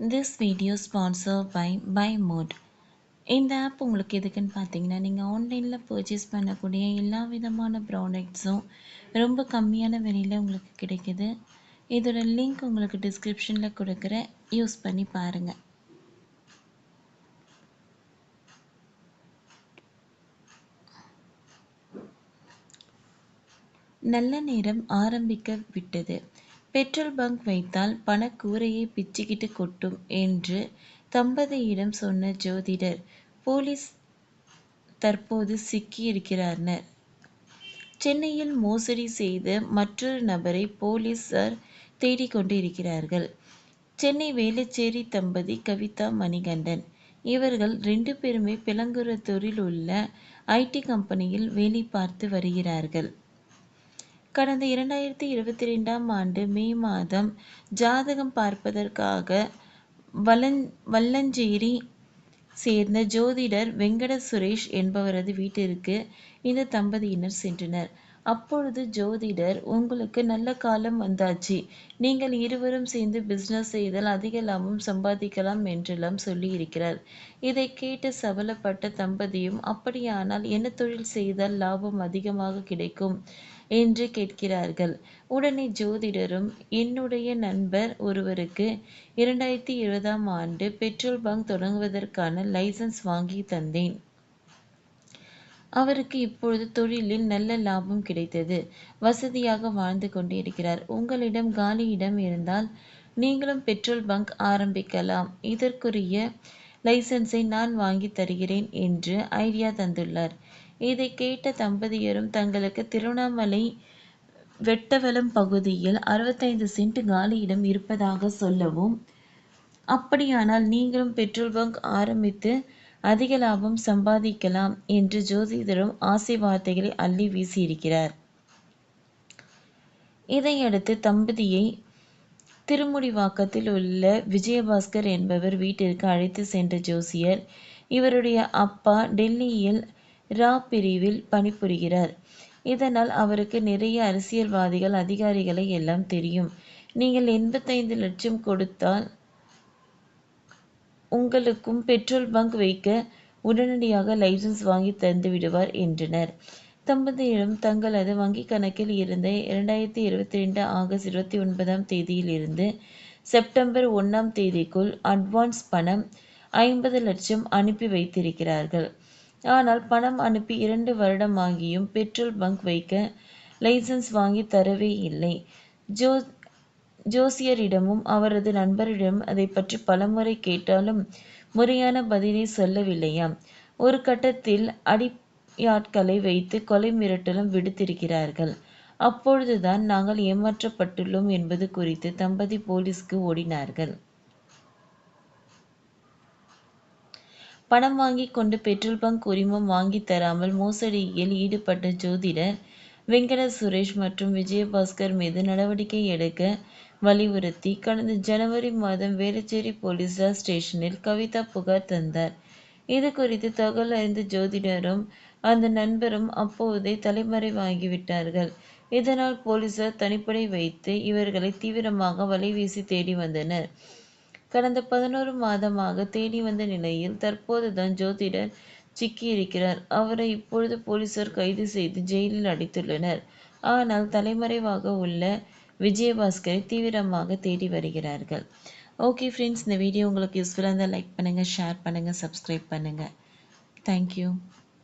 This video sponsored by பை Mode. இந்த app உங்களுக்கு எதுக்குன்னு பார்த்தீங்கன்னா நீங்கள் ஆன்லைனில் பர்ச்சேஸ் பண்ணக்கூடிய எல்லா விதமான ப்ராடக்ட்ஸும் ரொம்ப கம்மியான விலையில் உங்களுக்கு கிடைக்குது. இதோட லிங்க் உங்களுக்கு டிஸ்கிரிப்ஷனில் கொடுக்குறேன். யூஸ் பண்ணி பாருங்கள் நல்ல நேரம் ஆரம்பிக்க விட்டது. பெட்ரோல் பங்க் வைத்தால் பணக்கூரையை பிச்சுக்கிட்டு கொட்டும் என்று தம்பதியிடம் சொன்ன ஜோதிடர் போலீஸ் தற்போது சிக்கியிருக்கிறார்கள் சென்னையில் மோசடி செய்த மற்றொரு நபரை போலீசார் தேடிக்கொண்டிருக்கிறார்கள் சென்னை வேலுச்சேரி தம்பதி கவிதா மணிகண்டன். இவர்கள் ரெண்டு பேருமே பிளங்குரத்தூரில் உள்ள ஐடி கம்பெனியில் வேலை பார்த்து வருகிறார்கள். கடந்த இரண்டாயிரத்தி இருபத்தி ரெண்டாம் ஆண்டு மே மாதம் ஜாதகம் பார்ப்பதற்காக வலஞ் வல்லஞ்சேரி சேர்ந்த ஜோதிடர் வெங்கட சுரேஷ் என்பவரது வீட்டிற்கு இந்த தம்பதியினர் சென்றனர். அப்பொழுது ஜோதிடர் உங்களுக்கு நல்ல காலம் வந்தாச்சு. நீங்கள் இருவரும் சேர்ந்து பிசினஸ் செய்தால் அதிக லாபம் சம்பாதிக்கலாம் என்றெல்லாம் சொல்லி இருக்கிறார் இதை கேட்டு சபலப்பட்ட தம்பதியும் அப்படியானால் என்ன தொழில் செய்தால் லாபம் அதிகமாக கிடைக்கும்? என்று கேட்கிறார்கள். உடனே ஜோதிடரும் என்னுடைய நண்பர் ஒருவருக்கு இரண்டாயிரத்தி இருபதாம் ஆண்டு பெட்ரோல் பங்க் தொடங்குவதற்கான லைசன்ஸ் வாங்கி தந்தேன். அவருக்கு இப்பொழுது தொழிலில் நல்ல லாபம் கிடைத்தது. வசதியாக வாழ்ந்து கொண்டிருக்கிறார் உங்களிடம் காலி இடம் இருந்தால் நீங்களும் பெட்ரோல் பங்க் ஆரம்பிக்கலாம். இதற்குரிய லைசன்ஸை நான் வாங்கி தருகிறேன் என்று ஐடியா தந்துள்ளார். இதை கேட்ட தம்பதியரும் தங்களுக்கு திருவண்ணாமலை வெட்டவலம் பகுதியில் அறுபத்தைந்து சென்ட் காலியிடம் இருப்பதாக சொல்லவும் அப்படியானால் நீங்களும் பெட்ரோல் பங்க் ஆரம்பித்து அதிக லாபம் சம்பாதிக்கலாம் என்று ஜோதிடரும் ஆசை வார்த்தைகளை அள்ளி வீசியிருக்கிறார். இதையடுத்து தம்பதியை திருமுடிவாக்கத்தில் உள்ள விஜயபாஸ்கர் என்பவர் வீட்டிற்கு அழைத்து சென்ற ஜோசியர் இவருடைய அப்பா டெல்லியில் ரா பிரிவில் பணிபுரிகிறார். இதனால் அவருக்கு நிறைய அரசியல்வாதிகள் அதிகாரிகளை எல்லாம் தெரியும். நீங்கள் எண்பத்தைந்து லட்சம் கொடுத்தால் உங்களுக்கும் பெட்ரோல் பங்க் வைக்க உடனடியாக லைசன்ஸ் வாங்கி தந்து விடுவார் என்றனர். தம்பதியிடம் தங்களது வங்கி கணக்கில் இருந்த இரண்டாயிரத்தி இருபத்தி ரெண்டு ஆகஸ்ட் இருபத்தி ஒன்பதாம் தேதியில் இருந்து செப்டம்பர் ஒன்றாம் தேதிக்குள் அட்வான்ஸ் பணம் ஐம்பது லட்சம் அனுப்பி வைத்திருக்கிறார்கள். ஆனால் பணம் அனுப்பி இரண்டு வருடமாகியும் பெட்ரோல் பங்க் வைக்க லைசன்ஸ் வாங்கி தரவே இல்லை. ஜோ ஜோசியரிடமும் அவரது நண்பரிடம் அதை பற்றி பலமுறை கேட்டாலும் முறையான பதிலை சொல்லவில்லையாம். ஒரு கட்டத்தில் அடியாட்களை வைத்து கொலை மிரட்டலும் விடுத்திருக்கிறார்கள். அப்பொழுதுதான் நாங்கள் ஏமாற்றப்பட்டுள்ளோம் என்பது குறித்து தம்பதி போலீஸ்க்கு ஓடினார்கள். பணம் வாங்கி கொண்டு பெட்ரோல் பங்க் உரிமம் வாங்கி தராமல் மோசடியில் ஈடுபட்ட ஜோதிடர் வெங்கட சுரேஷ் மற்றும் விஜயபாஸ்கர் மீது நடவடிக்கை எடுக்க வலியுறுத்தி கடந்த ஜனவரி மாதம் வேலச்சேரி போலீசார் ஸ்டேஷனில் கவிதா புகார் தந்தார். இது குறித்து தகவல் அறிந்த ஜோதிடரும் அந்த நண்பரும் அப்போதே தலைமறைவாகிவிட்டார்கள் இதனால் போலீசார் தனிப்படை வைத்து இவர்களை தீவிரமாக வலைவீசி தேடி வந்தனர். கடந்த பதினோரு மாதமாக தேடி வந்த நிலையில் தற்போதுதான் ஜோதிடர் சிக்கியிருக்கிறார். அவரை இப்பொழுது போலீசார் கைது செய்து ஜெயிலில் அடைத்துள்ளனர். ஆனால் தலைமறைவாக உள்ள விஜயபாஸ்கரை தீவிரமாக தேடி வருகிறார்கள். ஓகே ஃப்ரெண்ட்ஸ் இந்த வீடியோ உங்களுக்கு யூஸ்ஃபுல்லாக இருந்தால் லைக் பண்ணுங்கள் ஷேர் பண்ணுங்கள் சப்ஸ்கிரைப் பண்ணுங்கள் தேங்க்யூ